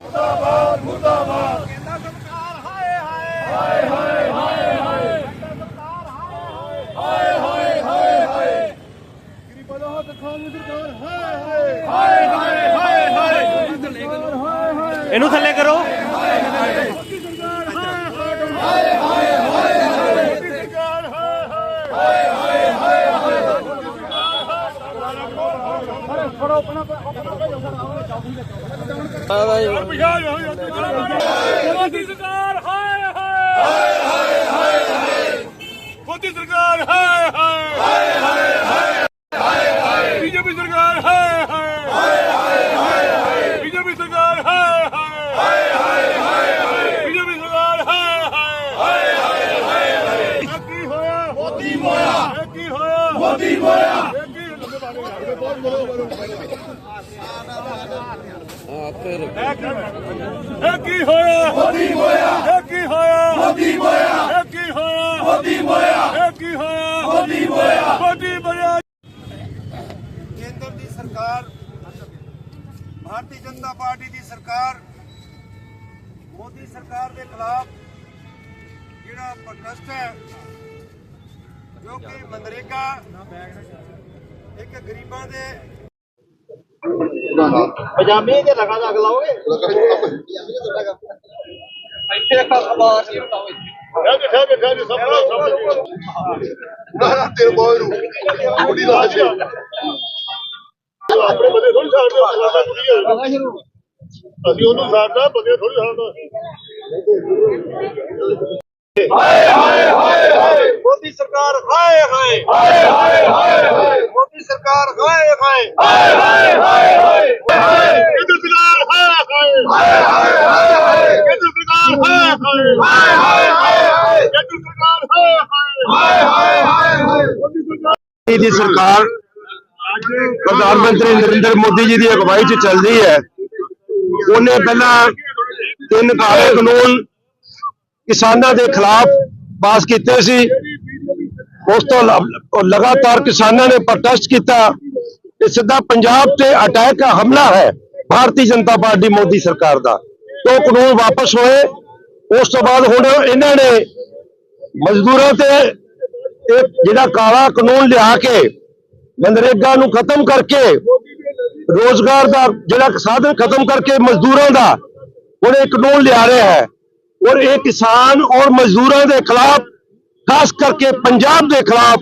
ਮੁਰਦਾਬਾਦ ਮੁਰਦਾਬਾਦ। ਕੇਂਦਰ ਸਰਕਾਰ ਹਾਏ ਹਾਏ। ਹਾਏ ਹਾਏ ਹਾਏ ਸਰਕਾਰ ਹਾਏ ਹਾਏ। ਹਾਏ ਹਾਏ ਗਰੀਬਾਂ ਦਾ ਹੱਥ ਖਾਣ ਸਰਕਾਰ ਹਾਏ ਹਾਏ ਹਾਏ ਹਾਏ। ਹਾਏ ਹਾਏ ਇਹਨੂੰ ਥੱਲੇ ਕਰੋ ਮੋਦੀ ਸਰਕਾਰ ਹਾਏ ਹਾਏ ਹਾਏ ਹਾਏ ਹਾਏ। ਮੋਦੀ ਸਰਕਾਰ ਹਾਏ ਹਾਏ ਹਾਏ ਹਾਏ ਬੀਜੇਪੀ ਸਰਕਾਰ ਹਾਏ ਹਾਏ ਬੀਜੇਪੀ ਸਰਕਾਰ ਹਾਏ ਹਾਏ ਬੀਜੇਪੀ ਸਰਕਾਰ ਹਾਏ ਹਾਏ ਇਹ ਕੀ ਹੋਇਆ ਮੋਦੀ ਮੋਇਆ ਇਹ ਕੀ ਹੋਇਆ ਮੋਦੀ ਮੋਇਆ ਇਹ ਕੀ ਇਹ ਕੀ ਹੋਇਆ? ਮੋਦੀ ਮੋਇਆ। ਇਹ ਕੀ ਹੋਇਆ? ਮੋਦੀ ਮੋਇਆ। ਇਹ ਕੀ ਹੋਇਆ? ਮੋਦੀ ਮੋਇਆ। ਇਹ ਕੀ ਹੋਇਆ? ਮੋਦੀ ਮੋਇਆ। ਮੋਦੀ ਮੋਇਆ। ਕੇਂਦਰ ਦੀ ਸਰਕਾਰ ਭਾਰਤੀ ਜਨਤਾ ਪਾਰਟੀ ਦੀ ਸਰਕਾਰ ਮੋਦੀ ਸਰਕਾਰ ਦੇ ਖਿਲਾਫ ਜਿਹੜਾ ਪ੍ਰੋਟੈਸਟ ਹੈ ਜੋ ਕਿ ਮਨਰੇਗਾ ਇੱਕ ਗਰੀਬਾਂ ਦੇ ਪਜਾਮੇ ਤੇ ਲਗਾ ਲੱਗ ਲਾਓਗੇ? ਇੱਥੇ ਇੱਕ ਅਖਬਾਰ ਸੀ ਬਤਾਓ ਠੱਗ ਠੱਗ ਠੱਗ ਸਭ ਸਭ ਨਾ ਨਾ ਤੇਰੇ ਬੋਏ ਨੂੰ। ਕੁੜੀ ਦਾ ਹਾਸ਼ੇ ਆਪਣੇ ਬੰਦੇ ਥੋੜੀ ਸਾੜਦੇ ਸਾਡਾ ਕੁੜੀ ਹੈ ਅਸੀਂ ਉਹਨੂੰ ਸਾੜਦਾ ਬੰਦੇ ਥੋੜੀ ਸਾੜਦਾ ਮੋਦੀ ਸਰਕਾਰ ਹਾਏ ਹਾਏ। ਹਾਏ ਹਾਏ ਹਾਏ। ਮੋਦੀ ਸਰਕਾਰ ਹਾਏ ਹਾਏ। ਕੇਂਦਰ ਸਰਕਾਰ ਹਾਏ ਹਾਏ ਕੇਂਦਰ ਸਰਕਾਰ ਹਾਏ ਹਾਏ ਕੇਂਦਰ ਸਰਕਾਰ ਹਾਏ ਹਾਏ ਦੀ ਸਰਕਾਰ, ਪ੍ਰਧਾਨ ਮੰਤਰੀ ਨਰਿੰਦਰ ਮੋਦੀ ਜੀ ਦੀ ਅਗਵਾਈ 'ਚ ਚੱਲਦੀ ਹੈ। ਉਹਨੇ ਪਹਿਲਾਂ ਤਿੰਨ ਕਾਲੇ ਕਾਨੂੰਨ ਕਿਸਾਨਾਂ ਦੇ ਖਿਲਾਫ ਪਾਸ ਕੀਤੇ ਸੀ। ਉਸ ਤੋਂ ਲਗਾਤਾਰ ਕਿਸਾਨਾਂ ਨੇ ਪ੍ਰੋਟੈਸਟ ਕੀਤਾ। ਇਹ ਸਿੱਧਾ ਪੰਜਾਬ ਤੇ ਅਟੈਕ ਹਮਲਾ ਹੈ ਭਾਰਤੀ ਜਨਤਾ ਪਾਰਟੀ ਮੋਦੀ ਸਰਕਾਰ ਦਾ। ਉਹ ਕਾਨੂੰਨ ਵਾਪਸ ਹੋਏ। ਉਸ ਤੋਂ ਬਾਅਦ ਹੁਣ ਇਹਨਾਂ ਨੇ ਮਜ਼ਦੂਰਾਂ ਤੇ ਇਹ ਜਿਹੜਾ ਕਾਲਾ ਕਾਨੂੰਨ ਲਿਆ ਕੇ ਮਨਰੇਗਾ ਨੂੰ ਖਤਮ ਕਰਕੇ ਰੋਜ਼ਗਾਰ ਦਾ ਜਿਹੜਾ ਸਾਧਨ ਖਤਮ ਕਰਕੇ ਮਜ਼ਦੂਰਾਂ ਦਾ ਹੁਣ ਇਹ ਕਾਨੂੰਨ ਲਿਆ ਰਿਹਾ ਹੈ ਔਰ ਇਹ ਕਿਸਾਨ ਔਰ ਮਜ਼ਦੂਰਾਂ ਦੇ ਖਿਲਾਫ, ਖਾਸ ਕਰਕੇ ਪੰਜਾਬ ਦੇ ਖਿਲਾਫ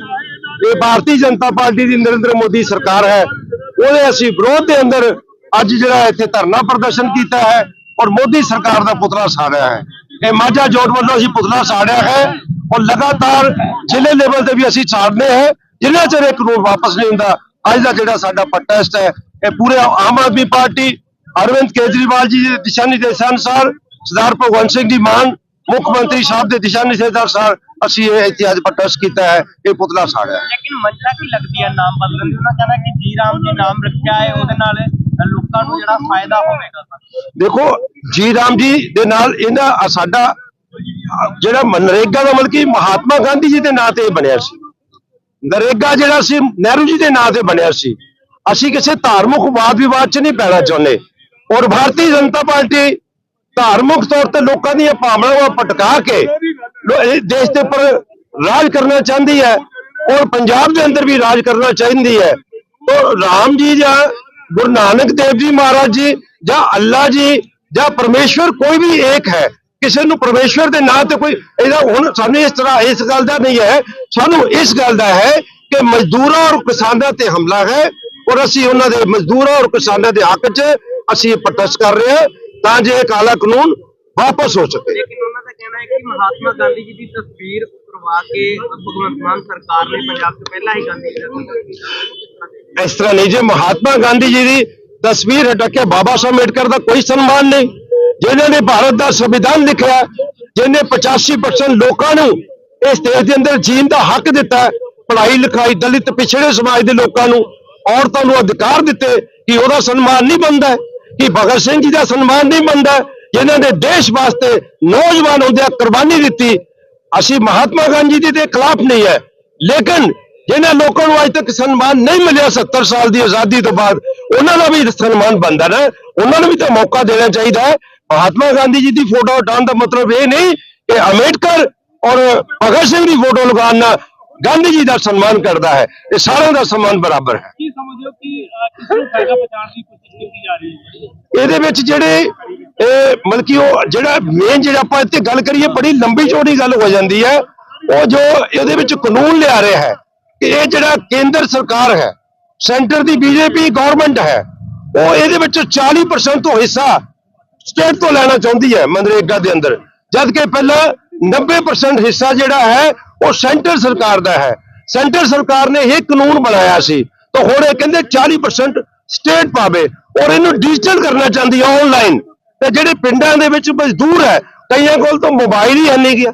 ਇਹ ਭਾਰਤੀ ਜਨਤਾ ਪਾਰਟੀ ਦੀ ਨਰਿੰਦਰ ਮੋਦੀ ਸਰਕਾਰ ਹੈ, ਉਹਦੇ ਅਸੀਂ ਵਿਰੋਧ ਦੇ ਅੰਦਰ ਅੱਜ ਜਿਹੜਾ ਇੱਥੇ ਧਰਨਾ ਪ੍ਰਦਰਸ਼ਨ ਕੀਤਾ ਹੈ ਔਰ ਮੋਦੀ ਸਰਕਾਰ ਦਾ ਪੁਤਲਾ ਸਾੜਿਆ ਹੈ। ਇਹ ਮਾਝਾ ਜੋਟ ਵੱਲੋਂ ਅਸੀਂ ਪੁਤਲਾ ਸਾੜਿਆ ਹੈ। ਔਰ ਲਗਾਤਾਰ ਜ਼ਿਲ੍ਹੇ ਲੈਵਲ ਤੇ ਵੀ ਅਸੀਂ ਸਾੜਨੇ ਹੈ ਜਿੰਨਾ ਚਿਰ ਇਹ ਕਾਨੂੰਨ ਵਾਪਸ ਨਹੀਂ ਹੁੰਦਾ ਅੱਜ ਦਾ ਜਿਹੜਾ ਸਾਡਾ ਪ੍ਰੋਟੈਸਟ ਹੈ ਇਹ ਪੂਰੇ ਆਮ ਆਦਮੀ ਪਾਰਟੀ ਅਰਵਿੰਦ ਕੇਜਰੀਵਾਲ ਜੀ ਦੇ ਦਿਸ਼ਾ ਨਿਰਦੇਸ਼ਾਂ ਅਨੁਸਾਰ ਸਰਦਾਰ ਭਗਵੰਤ ਸਿੰਘ ਜੀ ਮਾਨ ਮੁੱਖ ਮੰਤਰੀ ਸਾਹਿਬ ਦੇ ਦਿਸ਼ਾ ਨਿਰਦੇਸ਼ਾਂ ਅਨੁਸਾਰ ਅਸੀਂ ਇਹ ਅੱਜ ਪ੍ਰੋਟੈਸਟ ਕੀਤਾ ਹੈ ਇਹ ਪੁਤਲਾ ਸਾੜਿਆ ਲੇਕਿਨ ਮੰਸ਼ਾ ਕੀ ਲੱਗਦੀ ਹੈ ਨਾਮ ਬਦਲਣ ਦੀ ਉਹਨਾਂ ਕਹਿੰਦਾ ਕਿ ਜੀ ਰਾਮ ਜੀ ਨਾਮ ਰੱਖਿਆ ਹੈ ਉਹਦੇ ਨਾਲ ਲੋਕਾਂ ਨੂੰ ਜਿਹੜਾ ਫਾਇਦਾ ਹੋਵੇਗਾ। ਦੇਖੋ ਜੀ ਰਾਮ ਜੀ ਦੇ ਨਾਲ ਇਹਨਾਂ ਸਾਡਾ ਜਿਹੜਾ ਮਨਰੇਗਾ ਦਾ ਮਤਲਬ ਕਿ ਮਹਾਤਮਾ ਗਾਂਧੀ ਜੀ ਦੇ ਨਾਂ ਤੇ ਬਣਿਆ ਸੀ। ਨਰੇਗਾ ਜਿਹੜਾ ਸੀ, ਨਹਿਰੂ ਜੀ ਦੇ ਨਾਂ ਤੇ ਬਣਿਆ ਸੀ। ਅਸੀਂ ਕਿਸੇ ਧਾਰਮਿਕ ਵਾਦ ਵਿਵਾਦ 'ਚ ਨਹੀਂ ਪੈਣਾ ਚਾਹੁੰਦੇ। ਔਰ ਭਾਰਤੀ ਜਨਤਾ ਪਾਰਟੀ ਧਾਰਮਿਕ ਤੌਰ ਤੇ ਲੋਕਾਂ ਦੀਆਂ ਭਾਵਨਾਵਾਂ ਭਟਕਾ ਕੇ ਦੇਸ਼ ਦੇ ਉੱਪਰ ਰਾਜ ਕਰਨਾ ਚਾਹੁੰਦੀ ਹੈ ਔਰ ਪੰਜਾਬ ਦੇ ਅੰਦਰ ਵੀ ਰਾਜ ਕਰਨਾ ਚਾਹੁੰਦੀ ਹੈ। ਔਰ ਰਾਮ ਜੀ ਜਾਂ ਗੁਰੂ ਨਾਨਕ ਦੇਵ ਜੀ ਮਹਾਰਾਜ ਜੀ ਜਾਂ ਅੱਲਾ ਜੀ ਜਾਂ ਪਰਮੇਸ਼ਵਰ ਕੋਈ ਵੀ ਏਕ ਹੈ ਕਿਸੇ ਨੂੰ ਪਰਮੇਸ਼ਵਰ ਦੇ ਨਾਂ ਤੇ ਕੋਈ ਇਹਦਾ ਹੁਣ ਸਾਨੂੰ ਇਸ ਤਰ੍ਹਾਂ ਇਸ ਗੱਲ ਦਾ ਨਹੀਂ ਹੈ। ਸਾਨੂੰ ਇਸ ਗੱਲ ਦਾ ਹੈ ਕਿ ਮਜ਼ਦੂਰਾਂ ਔਰ ਕਿਸਾਨਾਂ ਤੇ ਹਮਲਾ ਹੈ ਔਰ ਅਸੀਂ ਉਹਨਾਂ ਦੇ ਮਜ਼ਦੂਰਾਂ ਔਰ ਕਿਸਾਨਾਂ ਦੇ ਹੱਕ 'ਚ ਅਸੀਂ ਇਹ ਪ੍ਰੋਟੈਸਟ ਕਰ ਰਹੇ ਹਾਂ ਤਾਂ ਜੇ ਇਹ ਕਾਲਾ ਕਾਨੂੰਨ ਵਾਪਸ ਹੋ ਸਕੇ। ਲੇਕਿਨ ਉਹਨਾਂ ਦਾ ਕਹਿਣਾ ਹੈ ਕਿ ਮਹਾਤਮਾ ਗਾਂਧੀ ਜੀ ਦੀ ਤਸਵੀਰ ਉਤਰਵਾ ਕੇ ਭਗਵੰਤ ਮਾਨ ਸਰਕਾਰ ਨੇ ਪੰਜਾਬ 'ਚ ਪਹਿਲਾਂ ਹੀ ਗਾਂਧੀ ਜੀ ਇਸ ਤਰ੍ਹਾਂ ਨਹੀਂ ਜੇ ਮਹਾਤਮਾ ਗਾਂਧੀ ਜੀ ਦੀ ਤਸਵੀਰ ਹਟਾ ਕੇ ਬਾਬਾ ਸਾਹਿਬ ਅੰਬੇਡਕਰ ਦਾ ਕੋਈ ਸਨਮਾਨ ਨਹੀਂ। ਜਿਨ੍ਹਾਂ ਨੇ ਭਾਰਤ ਦਾ ਸੰਵਿਧਾਨ ਲਿਖਿਆ ਜਿਹਨੇ 85% ਲੋਕਾਂ ਨੂੰ ਇਸ ਦੇਸ਼ ਦੇ ਅੰਦਰ ਜੀਣ ਦਾ ਹੱਕ ਦਿੱਤਾ ਪੜ੍ਹਾਈ ਲਿਖਾਈ ਦਲਿਤ ਪਿਛੜੇ ਸਮਾਜ ਦੇ ਲੋਕਾਂ ਨੂੰ ਔਰਤਾਂ ਨੂੰ ਅਧਿਕਾਰ ਦਿੱਤੇ ਕਿ ਉਹਦਾ ਸਨਮਾਨ ਨਹੀਂ ਬਣਦਾ ਕਿ ਭਗਤ ਸਿੰਘ ਜੀ ਦਾ ਸਨਮਾਨ ਨਹੀਂ ਬਣਦਾ ਹੈ, ਜਿਨ੍ਹਾਂ ਨੇ ਦੇਸ਼ ਵਾਸਤੇ ਨੌਜਵਾਨ ਹੁੰਦਿਆਂ ਕੁਰਬਾਨੀ ਦਿੱਤੀ। ਅਸੀਂ ਮਹਾਤਮਾ ਗਾਂਧੀ ਜੀ ਦੇ ਖਿਲਾਫ ਨਹੀਂ ਹੈ ਲੇਕਿਨ ਜਿਨ੍ਹਾਂ ਲੋਕਾਂ ਨੂੰ ਅੱਜ ਤੱਕ ਸਨਮਾਨ ਨਹੀਂ ਮਿਲਿਆ 70 ਸਾਲ ਦੀ ਆਜ਼ਾਦੀ ਤੋਂ ਬਾਅਦ ਉਹਨਾਂ ਦਾ ਵੀ ਸਨਮਾਨ ਬਣਦਾ ਨਾ ਉਹਨਾਂ ਨੂੰ ਵੀ ਤਾਂ ਮੌਕਾ ਦੇਣਾ ਚਾਹੀਦਾ ਹੈ। ਮਹਾਤਮਾ ਗਾਂਧੀ ਜੀ ਦੀ ਫੋਟੋ ਹਟਾਉਣ ਦਾ ਮਤਲਬ ਇਹ ਨਹੀਂ ਕਿ ਅੰਬੇਡਕਰ ਔਰ ਭਗਤ ਸਿੰਘ ਦੀ ਫੋਟੋ ਲਗਾਉਣ ਨਾਲ ਗਾਂਧੀ ਜੀ ਦਾ ਸਨਮਾਨ ਕਰਦਾ ਹੈ। ਇਹ ਸਾਰਿਆਂ ਦਾ ਸਨਮਾਨ ਬਰਾਬਰ ਹੈ। ਕੀ ਸਮਝਦੇ ਹੋ ਕਿ ਕਿਸ ਨੂੰ ਫਾਇਦਾ ਪਹੁੰਚਾਉਣ ਦੀ ਕੋਸ਼ਿਸ਼ ਕੀਤੀ ਜਾ ਰਹੀ ਹੈ? ਇਹਦੇ ਵਿੱਚ ਜਿਹੜੇ ਇਹ ਮਤਲਬ ਕਿ ਉਹ ਜਿਹੜਾ ਮੇਨ ਜਿਹੜਾ ਆਪਾਂ ਇੱਥੇ ਗੱਲ ਕਰੀਏ ਬੜੀ ਲੰਬੀ ਚੌੜੀ ਗੱਲ ਹੋ ਜਾਂਦੀ ਹੈ। ਉਹ ਜੋ ਇਹਦੇ ਵਿੱਚ ਕਾਨੂੰਨ ਲਿਆ ਰਿਹਾ ਹੈ ਕਿ ਇਹ ਜਿਹੜਾ ਕੇਂਦਰ ਸਰਕਾਰ ਹੈ ਸੈਂਟਰ ਦੀ ਬੀਜੇਪੀ ਗਵਰਨਮੈਂਟ ਹੈ ਉਹ ਇਹਦੇ ਵਿੱਚ 40% ਤੋਂ ਹਿੱਸਾ ਸਟੇਟ ਤੋਂ ਲੈਣਾ ਚਾਹੁੰਦੀ ਹੈ ਮਨਰੇਗਾ ਦੇ ਅੰਦਰ। ਜਦ ਕਿ ਪਹਿਲਾਂ 90% ਹਿੱਸਾ ਜਿਹੜਾ ਹੈ, ਉਹ ਸੈਂਟਰ ਸਰਕਾਰ ਦਾ ਹੈ। ਸੈਂਟਰ ਸਰਕਾਰ ਨੇ ਇਹ ਕਾਨੂੰਨ ਬਣਾਇਆ ਸੀ। ਤਾਂ ਹੁਣ ਇਹ ਕਹਿੰਦੇ 40% ਸਟੇਟ ਪਾਵੇ ਔਰ ਇਹਨੂੰ ਡਿਜੀਟਲ ਕਰਨਾ ਚਾਹੁੰਦੀ ਹੈ ਆਨਲਾਈਨ ਤੇ ਜਿਹੜੇ ਪਿੰਡਾਂ ਦੇ ਵਿੱਚ ਮਜ਼ਦੂਰ ਹੈ, ਕਈਆਂ ਕੋਲ ਤਾਂ ਮੋਬਾਈਲ ਹੀ ਹੈ ਨਹੀਂ ਗਿਆ।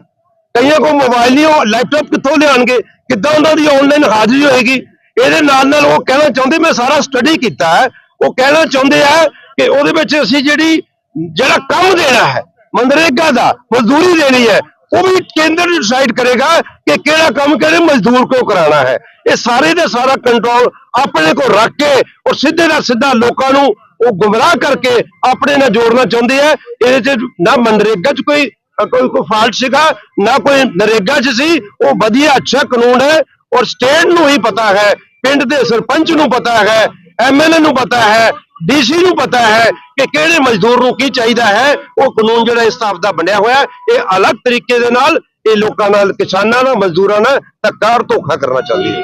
ਕਈਆਂ ਕੋਲ ਮੋਬਾਈਲ ਨਹੀਂ, ਉਹ ਲੈਪਟਾਪ ਕਿੱਥੋਂ ਲਿਆਣਗੇ ਕਿੱਦਾਂ ਉਹਨਾਂ ਦੀ ਆਨਲਾਈਨ ਹਾਜ਼ਰੀ ਹੋਏਗੀ? ਇਹਦੇ ਨਾਲ ਨਾਲ ਉਹ ਕਹਿਣਾ ਚਾਹੁੰਦੇ, ਮੈਂ ਸਾਰਾ ਸਟੱਡੀ ਕੀਤਾ ਹੈ। ਉਹ ਕਹਿਣਾ ਚਾਹੁੰਦੇ ਆ ਕਿ ਉਹਦੇ ਵਿੱਚ ਅਸੀਂ ਜਿਹੜੀ ਜਿਹੜਾ ਕੰਮ ਦੇਣਾ ਹੈ, ਮਨਰੇਗਾ ਦਾ, ਮਜ਼ਦੂਰੀ ਦੇਣੀ ਹੈ, ਉਹ ਵੀ ਕੇਂਦਰ ਡਿਸਾਈਡ ਕਰੇਗਾ ਕਿ ਕਿਹੜਾ ਕੰਮ ਕਿਹੜੇ ਮਜ਼ਦੂਰ ਕੋ ਕਰਾਉਣਾ ਹੈ। ਇਹ ਸਾਰੇ ਦਾ ਸਾਰਾ ਕੰਟਰੋਲ ਆਪਣੇ ਕੋਲ ਰੱਖ ਕੇ ਔਰ ਸਿੱਧੇ ਨਾਲ ਸਿੱਧਾ ਲੋਕਾਂ ਨੂੰ ਉਹ ਗੁੰਮਰਾਹ ਕਰਕੇ ਆਪਣੇ ਨਾਲ ਜੋੜਨਾ ਚਾਹੁੰਦੇ ਆ। ਇਹਦੇ ਚ ਨਾ ਮਨਰੇਗਾ ਚ ਕੋਈ ਕੋਈ ਕੋਈ ਫਾਲਟ ਸੀਗਾ, ਨਾ ਕੋਈ ਨਰੇਗਾ ਚ ਸੀ। ਉਹ ਵਧੀਆ, ਅੱਛਾ ਕਾਨੂੰਨ ਹੈ ਔਰ ਸਟੇਟ ਨੂੰ ਹੀ ਪਤਾ ਹੈ, ਪਿੰਡ ਦੇ ਸਰਪੰਚ ਨੂੰ ਪਤਾ ਹੈ ਐਮਐਲਏ ਨੂੰ ਪਤਾ ਹੈ ਡੀਸੀ ਨੂੰ ਪਤਾ ਹੈ ਕਿ ਕਿਹੜੇ ਮਜ਼ਦੂਰ ਨੂੰ ਕੀ ਚਾਹੀਦਾ ਹੈ, ਉਹ ਕਾਨੂੰਨ ਜਿਹੜਾ ਇਸ ਹਿਸਾਬ ਦਾ ਬਣਿਆ ਹੋਇਆ ਇਹ ਅਲੱਗ ਤਰੀਕੇ ਦੇ ਨਾਲ ਇਹ ਲੋਕਾਂ ਨਾਲ, ਕਿਸਾਨਾਂ ਨਾਲ, ਮਜ਼ਦੂਰਾਂ ਨਾਲ ਧੱਕਾ ਔਰ ਧੋਖਾ ਕਰਨਾ ਚਾਹੁੰਦੀ ਹੈ।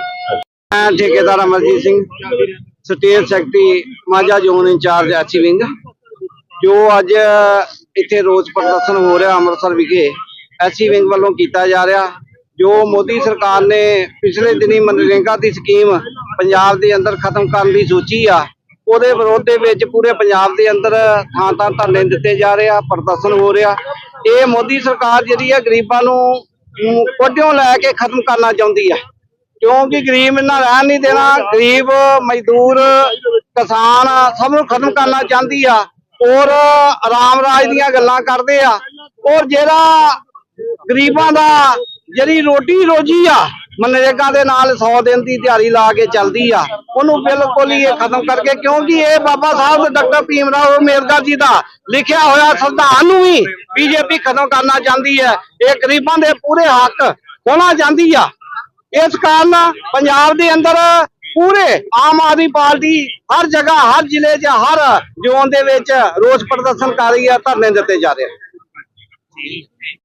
ਮੈਂ ਠੇਕੇਦਾਰ Amarjit Singh, state secretary Majha zone incharge ਐਚੀ wing, ਜੋ ਅੱਜ ਇੱਥੇ ਰੋਸ ਪ੍ਰਦਰਸ਼ਨ ਹੋ ਰਿਹਾ ਅੰਮ੍ਰਿਤਸਰ ਵਿਖੇ ਐਚੀ ਵਿੰਗ ਵੱਲੋਂ ਕੀਤਾ ਜਾ ਰਿਹਾ, ਜੋ ਮੋਦੀ ਸਰਕਾਰ ਨੇ ਪਿਛਲੇ ਦਿਨੀ ਮਨਰੇਗਾ ਦੀ ਸਕੀਮ ਪੰਜਾਬ ਦੇ ਅੰਦਰ ਖਤਮ ਕਰਨ ਦੀ ਸੋਚੀ ਆ ਉਹਦੇ ਵਿਰੋਧ ਦੇ ਵਿੱਚ ਪੂਰੇ ਪੰਜਾਬ ਦੇ ਅੰਦਰ ਥਾਂ ਥਾਂ ਧਰਨੇ ਦਿੱਤੇ ਜਾ ਰਹੇ ਆ, ਪ੍ਰਦਰਸ਼ਨ ਹੋ ਰਿਹਾ। ਇਹ ਮੋਦੀ ਸਰਕਾਰ ਜਿਹੜੀ ਆ ਗਰੀਬਾਂ ਨੂੰ ਨੂੰ ਕੋਡਿਓਂ ਲੈ ਕੇ ਖਤਮ ਕਰਨਾ ਚਾਹੁੰਦੀ ਆ। ਕਿਉਂਕਿ ਗਰੀਬ ਇਹਨਾਂ ਰਹਿਣ ਨਹੀਂ ਦੇਣਾ, ਗਰੀਬ, ਮਜ਼ਦੂਰ, ਕਿਸਾਨ ਸਭ ਨੂੰ ਖਤਮ ਕਰਨਾ ਚਾਹੁੰਦੀ ਆ। ਔਰ ਆਰਾਮ ਰਾਜ ਦੀਆਂ ਗੱਲਾਂ ਕਰਦੇ ਆ। ਔਰ ਜਿਹੜਾ ਗਰੀਬਾਂ ਦਾ ਜਿਹੜੀ ਰੋਟੀ ਰੋਜੀ ਆ ਮਨਰੇਗਾ ਦੇ ਨਾਲ 100 ਦਿਨ ਦੀ ਦਿਹਾੜੀ ਲਾ ਕੇ ਚੱਲਦੀ ਆ। ਉਹਨੂੰ ਬਿਲਕੁਲ ਹੀ ਇਹ ਖਤਮ ਕਰਕੇ ਕਿਉਂਕਿ ਇਹ ਬਾਬਾ ਸਾਹਿਬ ਡਾਕਟਰ ਭੀਮ ਰਾਓ ਅੰਬੇਦਕਰ ਜੀ ਦਾ ਲਿਖਿਆ ਹੋਇਆ ਸੰਵਿਧਾਨ ਨੂੰ ਵੀ ਬੀਜੇਪੀ ਖਤਮ ਕਰਨਾ ਚਾਹੁੰਦੀ ਹੈ। ਇਹ ਗਰੀਬਾਂ ਦੇ ਪੂਰੇ ਹੱਕ ਖੋਣਾ ਚਾਹੁੰਦੀ ਆ। ਇਸ ਕਾਰਨ ਪੰਜਾਬ ਦੇ ਅੰਦਰ ਪੂਰੇ ਆਮ ਆਦਮੀ ਪਾਰਟੀ ਹਰ ਜਗ੍ਹਾ, ਹਰ ਜ਼ਿਲ੍ਹੇ 'ਚ, ਹਰ ਜ਼ੋਨ ਦੇ ਵਿੱਚ ਰੋਸ ਪ੍ਰਦਰਸ਼ਨ ਕਰ ਰਹੀ ਹੈ, ਧਰਨੇ ਦਿੱਤੇ ਜਾ ਰਹੇ